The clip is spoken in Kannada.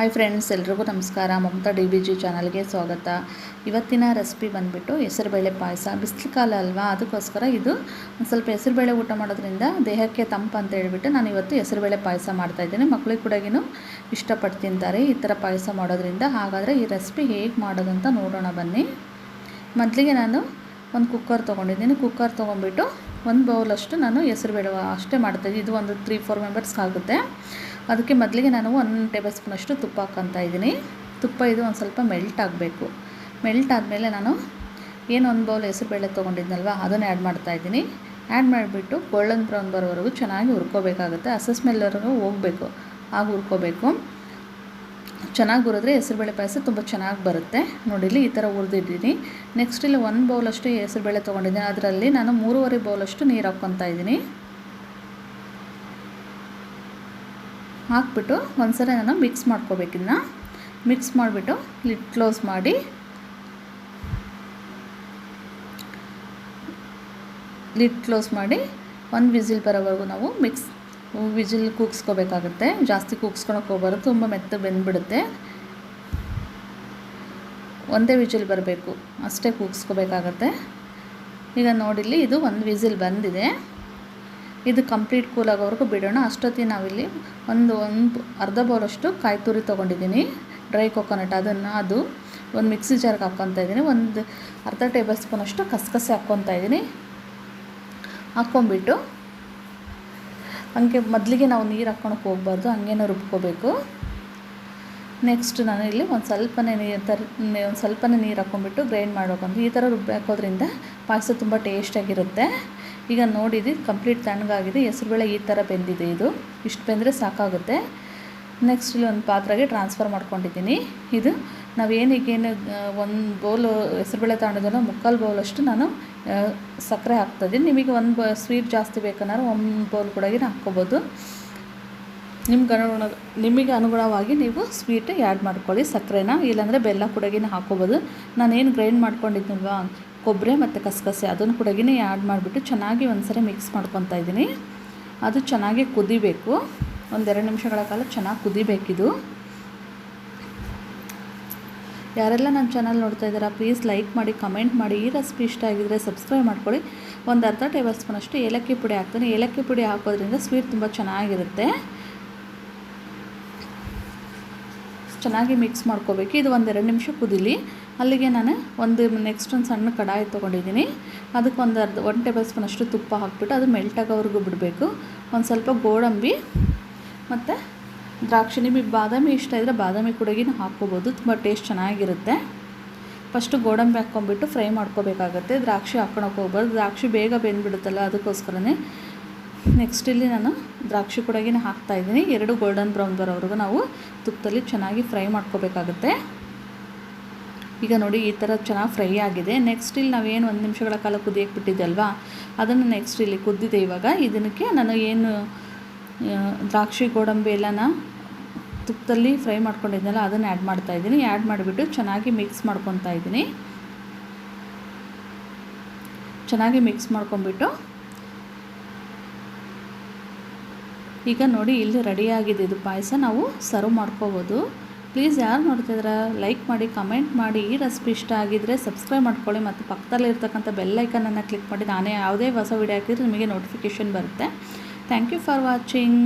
ಹಾಯ್ ಫ್ರೆಂಡ್ಸ್ ಎಲ್ರಿಗೂ ನಮಸ್ಕಾರ. ಮಮತಾ ಡಿ ಬಿ ಜಿ ಚಾನಲ್ಗೆ ಸ್ವಾಗತ. ಇವತ್ತಿನ ರೆಸಿಪಿ ಬಂದುಬಿಟ್ಟು ಹೆಸರುಬೇಳೆ ಪಾಯಸ. ಬಿಸಿಲು ಕಾಲ ಅಲ್ವಾ? ಅದಕ್ಕೋಸ್ಕರ ಇದು ಒಂದು ಸ್ವಲ್ಪ ಹೆಸರುಬೇಳೆ ಊಟ ಮಾಡೋದ್ರಿಂದ ದೇಹಕ್ಕೆ ತಂಪು ಅಂತ ಹೇಳಿಬಿಟ್ಟು ನಾನು ಇವತ್ತು ಹೆಸರುಬೇಳೆ ಪಾಯಸ ಮಾಡ್ತಾಯಿದ್ದೀನಿ ಮಕ್ಕಳಿಗೆ ಕೂಡಗಿನೂ ಇಷ್ಟಪಟ್ಟು ತಿಂತಾರೆ ಈ ಥರ ಪಾಯಸ ಮಾಡೋದ್ರಿಂದ. ಹಾಗಾದರೆ ಈ ರೆಸಿಪಿ ಹೇಗೆ ಮಾಡೋದು ಅಂತ ನೋಡೋಣ ಬನ್ನಿ. ಮೊದಲಿಗೆ ನಾನು ಒಂದು ಕುಕ್ಕರ್ ತೊಗೊಂಡಿದ್ದೀನಿ. ಕುಕ್ಕರ್ ತೊಗೊಂಡ್ಬಿಟ್ಟು ಒಂದು ಬೌಲಷ್ಟು ನಾನು ಹೆಸರುಬೇಳೆ ಅಷ್ಟೇ ಮಾಡ್ತಾಯಿದ್ದೀನಿ ಇದು ಒಂದು ತ್ರೀ ಫೋರ್ ಮೆಂಬರ್ಸ್ಗೆ ಆಗುತ್ತೆ. ಅದಕ್ಕೆ ಮೊದಲಿಗೆ ನಾನು ಒಂದು ಟೇಬಲ್ ಸ್ಪೂನಷ್ಟು ತುಪ್ಪ ಹಾಕ್ಕೊತಾ ಇದ್ದೀನಿ. ತುಪ್ಪ ಇದು ಒಂದು ಸ್ವಲ್ಪ ಮೆಲ್ಟ್ ಆಗಬೇಕು. ಮೆಲ್ಟ್ ಆದಮೇಲೆ ನಾನು ಏನು ಒಂದು ಬೌಲ್ ಹೆಸರುಬೇಳೆ ತೊಗೊಂಡಿದ್ನಲ್ವ, ಅದನ್ನು ಆ್ಯಡ್ ಮಾಡ್ತಾಯಿದ್ದೀನಿ ಆ್ಯಡ್ ಮಾಡಿಬಿಟ್ಟು ಗೋಲ್ಡನ್ ಬ್ರೌನ್ ಬರೋವರೆಗೂ ಚೆನ್ನಾಗಿ ಹುರ್ಕೋಬೇಕಾಗುತ್ತೆ. ಹಸ ಸ್ಮೆಲ್ವರೆಗೂ ಹೋಗಬೇಕು. ಆಗ ಹುರ್ಕೋಬೇಕು. ಚೆನ್ನಾಗಿ ಹುರಿದ್ರೆ ಹೆಸರುಬೇಳೆ ಪಾಯಸ ತುಂಬ ಚೆನ್ನಾಗಿ ಬರುತ್ತೆ. ನೋಡಿಲಿ ಈ ಥರ ಹುರಿದಿದ್ದೀನಿ ನೆಕ್ಸ್ಟ್ ಇಲ್ಲಿ ಒಂದು ಬೌಲಷ್ಟು ಹೆಸರುಬೇಳೆ ತೊಗೊಂಡಿದ್ದೀನಿ. ಅದರಲ್ಲಿ ನಾನು ಮೂರುವರೆ ಬೌಲಷ್ಟು ನೀರು ಹಾಕ್ಕೊತಾ ಇದ್ದೀನಿ. ಹಾಕ್ಬಿಟ್ಟು ಒಂದ್ಸಲ ನಾನು ಮಿಕ್ಸ್ ಮಾಡ್ಕೋಬೇಕಿನ್ನ ಮಿಕ್ಸ್ ಮಾಡಿಬಿಟ್ಟು ಲಿಡ್ ಕ್ಲೋಸ್ ಮಾಡಿ. ಲಿಡ್ ಕ್ಲೋಸ್ ಮಾಡಿ ಒಂದು ವಿಸಿಲ್ ಬರೋವರೆಗೂ ನಾವು ಮಿಕ್ಸ್ ವಿಜಿಲ್ ಕೂಗ್ಸ್ಕೋಬೇಕಾಗುತ್ತೆ. ಜಾಸ್ತಿ ಕೂಗ್ಸ್ಕೊಳಕ್ಕೆ ಹೋಗ್ಬಾರ್ದು, ತುಂಬ ಮೆತ್ತ ಬೆಂದ್ಬಿಡುತ್ತೆ. ಒಂದೇ ವಿಜಿಲ್ ಬರಬೇಕು, ಅಷ್ಟೇ ಕೂಗ್ಸ್ಕೋಬೇಕಾಗತ್ತೆ. ಈಗ ನೋಡಿಲ್ಲಿ ಇದು ಒಂದು ವಿಸಿಲ್ ಬಂದಿದೆ. ಇದು ಕಂಪ್ಲೀಟ್ ಕೂಲ್ ಆಗೋವರೆಗೂ ಬಿಡೋಣ. ಅಷ್ಟೊತ್ತಿಗೆ ನಾವಿಲ್ಲಿ ಒಂದು ಒಂದು ಅರ್ಧ ಬೌಲಷ್ಟು ಕಾಯಿ ತುರಿ ತೊಗೊಂಡಿದ್ದೀನಿ. ಡ್ರೈ ಕೊಕೊನಟ್ ಅದನ್ನು, ಅದು ಒಂದು ಮಿಕ್ಸಿ ಜಾರ್ಗೆ ಹಾಕ್ಕೊತಾ ಇದ್ದೀನಿ. ಒಂದು ಅರ್ಧ ಟೇಬಲ್ ಸ್ಪೂನಷ್ಟು ಕಸಕಸೆ ಹಾಕ್ಕೊತಾ ಇದ್ದೀನಿ. ಹಾಕ್ಕೊಂಬಿಟ್ಟು ಹಂಗೆ ಮೊದಲಿಗೆ ನಾವು ನೀರು ಹಾಕ್ಕೊಳಕ್ಕೆ ಹೋಗ್ಬಾರ್ದು, ಹಂಗೇನೋ ರುಬ್ಕೋಬೇಕು. ನೆಕ್ಸ್ಟ್ ನಾನು ಇಲ್ಲಿ ಒಂದು ಸ್ವಲ್ಪನೇ ನೀರು ಒಂದು ಸ್ವಲ್ಪನೇ ನೀರು ಹಾಕ್ಕೊಂಬಿಟ್ಟು ಗ್ರೈಂಡ್ ಮಾಡ್ಬೇಕಂತ ಈ ಥರ ರುಬ್ಬಿ ಹಾಕೋದ್ರಿಂದ ಪಾಯಸ ತುಂಬ ಟೇಸ್ಟಾಗಿರುತ್ತೆ ಈಗ ನೋಡಿದ್ದು ಕಂಪ್ಲೀಟ್ ತಣ್ಣಗಾಗಿದೆ. ಹೆಸರುಬೇಳೆ ಈ ಥರ ಬೆಂದಿದೆ ಇದು. ಇಷ್ಟು ಬೆಂದರೆ ಸಾಕಾಗುತ್ತೆ. ನೆಕ್ಸ್ಟ್ ಇಲ್ಲಿ ಒಂದು ಪಾತ್ರೆಗೆ ಟ್ರಾನ್ಸ್ಫರ್ ಮಾಡ್ಕೊಂಡಿದ್ದೀನಿ. ಇದು ನಾವೇನಿಗೇನು ಒಂದು ಬೌಲು ಹೆಸರುಬೇಳೆ ತಗೊಂಡಿದ್ದಲ್ಲ ಮುಕ್ಕಾಲು ಬೌಲಷ್ಟು ನಾನು ಸಕ್ಕರೆ ಹಾಕ್ತಾಯಿದ್ದೀನಿ ನಿಮಗೆ ಒಂದು ಬ ಸ್ವೀಟ್ ಜಾಸ್ತಿ ಬೇಕನ್ನಾರು ಒಂದು ಬೌಲ್ ಕೂಡ ಹಾಕ್ಕೋಬೋದು. ನಿಮ್ಗೆ ಅನುಗುಣ, ನಿಮಗೆ ಅನುಗುಣವಾಗಿ ನೀವು ಸ್ವೀಟ್ ಆ್ಯಡ್ ಮಾಡ್ಕೊಳ್ಳಿ ಸಕ್ಕರೆನ. ಇಲ್ಲಾಂದರೆ ಬೆಲ್ಲ ಕುಡಗಿನ ಹಾಕ್ಕೋಬೋದು. ನಾನೇನು ಗ್ರೈಂಡ್ ಮಾಡ್ಕೊಂಡಿದ್ನಲ್ವಾ? ಕೊಬ್ಬರಿ ಮತ್ತು ಕಸಕಸೆ ಅದನ್ನು ಕೂಡ ಆ್ಯಡ್ ಮಾಡಿಬಿಟ್ಟು ಚೆನ್ನಾಗಿ ಒಂದು ಸರಿ ಮಿಕ್ಸ್ ಮಾಡ್ಕೊತಾ ಇದ್ದೀನಿ. ಅದು ಚೆನ್ನಾಗಿ ಕುದಿಬೇಕು. ಒಂದೆರಡು ನಿಮಿಷಗಳ ಕಾಲ ಚೆನ್ನಾಗಿ ಕುದಿಬೇಕಿದು. ಯಾರೆಲ್ಲ ನನ್ನ ಚಾನಲ್ ನೋಡ್ತಾ ಇದ್ದೀರಾ ಪ್ಲೀಸ್ ಲೈಕ್ ಮಾಡಿ ಕಮೆಂಟ್ ಮಾಡಿ. ಈ ರೆಸಿಪಿ ಇಷ್ಟ ಆಗಿದ್ದರೆ ಸಬ್ಸ್ಕ್ರೈಬ್ ಮಾಡ್ಕೊಳ್ಳಿ. ಒಂದು ಅರ್ಧ ಟೇಬಲ್ ಸ್ಪೂನ್ ಅಷ್ಟು ಏಲಕ್ಕಿ ಪುಡಿ ಹಾಕ್ತೀನಿ. ಏಲಕ್ಕಿ ಪುಡಿ ಹಾಕೋದ್ರಿಂದ ಸ್ವೀಟ್ ತುಂಬ ಚೆನ್ನಾಗಿರುತ್ತೆ. ಚೆನ್ನಾಗಿ ಮಿಕ್ಸ್ ಮಾಡ್ಕೋಬೇಕು. ಇದು ಒಂದೆರಡು ನಿಮಿಷ ಕುದಿಲಿ. ಅಲ್ಲಿಗೆ ನಾನು ಒಂದು ನೆಕ್ಸ್ಟ್ ಒಂದು ಸಣ್ಣ ಕಡಾಯಿ ತೊಗೊಂಡಿದ್ದೀನಿ. ಅದಕ್ಕೆ ಒಂದು ಅರ್ಧ ಒನ್ ಟೇಬಲ್ ಸ್ಪೂನಷ್ಟು ತುಪ್ಪ ಹಾಕ್ಬಿಟ್ಟು ಅದು ಮೆಲ್ಟ್ ಆಗೋವರೆಗೂ ಬಿಡಬೇಕು. ಒಂದು ಸ್ವಲ್ಪ ಗೋಡಂಬಿ ಮತ್ತು ದ್ರಾಕ್ಷಿ ನಿಮಗೆ ಬಾದಾಮಿ ಇಷ್ಟ ಇದ್ದರೆ ಬಾದಾಮಿ ಕೂಡಗಿನ ಹಾಕ್ಕೋಬೋದು. ತುಂಬ ಟೇಸ್ಟ್ ಚೆನ್ನಾಗಿರುತ್ತೆ. ಫಸ್ಟು ಗೋಡಂಬಿ ಹಾಕ್ಕೊಂಬಿಟ್ಟು ಫ್ರೈ ಮಾಡ್ಕೋಬೇಕಾಗತ್ತೆ. ದ್ರಾಕ್ಷಿ ಹಾಕ್ಕೊಳಕ್ಕೆ ಹೋಗ್ಬಾರ್ದು. ದ್ರಾಕ್ಷಿ ಬೇಗ ಬೆಂದ್ಬಿಡುತ್ತಲ್ಲ ಅದಕ್ಕೋಸ್ಕರನೇ ನೆಕ್ಸ್ಟ್ ಇಲ್ಲಿ ನಾನು ದ್ರಾಕ್ಷಿ ಕೂಡಗಿನ ಹಾಕ್ತಾಯಿದ್ದೀನಿ ಎರಡು ಗೋಲ್ಡನ್ ಬ್ರೌನ್ ಬರೋವರೆಗೂ ನಾವು ತುಪ್ಪದಲ್ಲಿ ಚೆನ್ನಾಗಿ ಫ್ರೈ ಮಾಡ್ಕೋಬೇಕಾಗುತ್ತೆ. ಈಗ ನೋಡಿ ಈ ಥರ ಚೆನ್ನಾಗಿ ಫ್ರೈ ಆಗಿದೆ. ನೆಕ್ಸ್ಟ್ ಇಲ್ಲಿ ನಾವೇನು ಒಂದು ನಿಮಿಷಗಳ ಕಾಲ ಕುದಿಯಕ್ಕೆ ಬಿಟ್ಟಿದ್ದೆ ಅದನ್ನು ನೆಕ್ಸ್ಟ್ ಇಲ್ಲಿ ಕುದ್ದಿದೆ ಇವಾಗ. ಇದಕ್ಕೆ ನಾನು ಏನು ದ್ರಾಕ್ಷಿ, ಗೋಡಂಬಿ ಎಲ್ಲನ ತುಪ್ಪದಲ್ಲಿ ಫ್ರೈ ಮಾಡ್ಕೊಂಡಿದ್ನಲ್ಲ, ಅದನ್ನು ಆ್ಯಡ್ ಮಾಡ್ತಾಯಿದ್ದೀನಿ ಆ್ಯಡ್ ಮಾಡಿಬಿಟ್ಟು ಚೆನ್ನಾಗಿ ಮಿಕ್ಸ್ ಮಾಡ್ಕೊತಾ ಇದ್ದೀನಿ. ಚೆನ್ನಾಗಿ ಮಿಕ್ಸ್ ಮಾಡ್ಕೊಂಬಿಟ್ಟು ಈಗ ನೋಡಿ ಇಲ್ಲಿ ರೆಡಿಯಾಗಿದೆ ಇದು ಪಾಯಸ. ನಾವು ಸರ್ವ್ ಮಾಡ್ಕೋಬೋದು. ಪ್ಲೀಸ್ ಯಾರು ನೋಡ್ತಿದ್ದೀರಾ ಲೈಕ್ ಮಾಡಿ ಕಮೆಂಟ್ ಮಾಡಿ. ಈ ರೆಸಿಪಿ ಇಷ್ಟ ಆಗಿದ್ದರೆ ಸಬ್ಸ್ಕ್ರೈಬ್ ಮಾಡ್ಕೊಳ್ಳಿ ಮತ್ತು ಪಕ್ಕದಲ್ಲಿರ್ತಕ್ಕಂಥ ಬೆಲ್ಲೈಕನನ್ನು ಕ್ಲಿಕ್ ಮಾಡಿ. ನಾನೇ ಯಾವುದೇ ಹೊಸ ವಿಡಿಯೋ ಹಾಕಿದ್ರೆ ನಿಮಗೆ ನೋಟಿಫಿಕೇಷನ್ ಬರುತ್ತೆ. Thank you for watching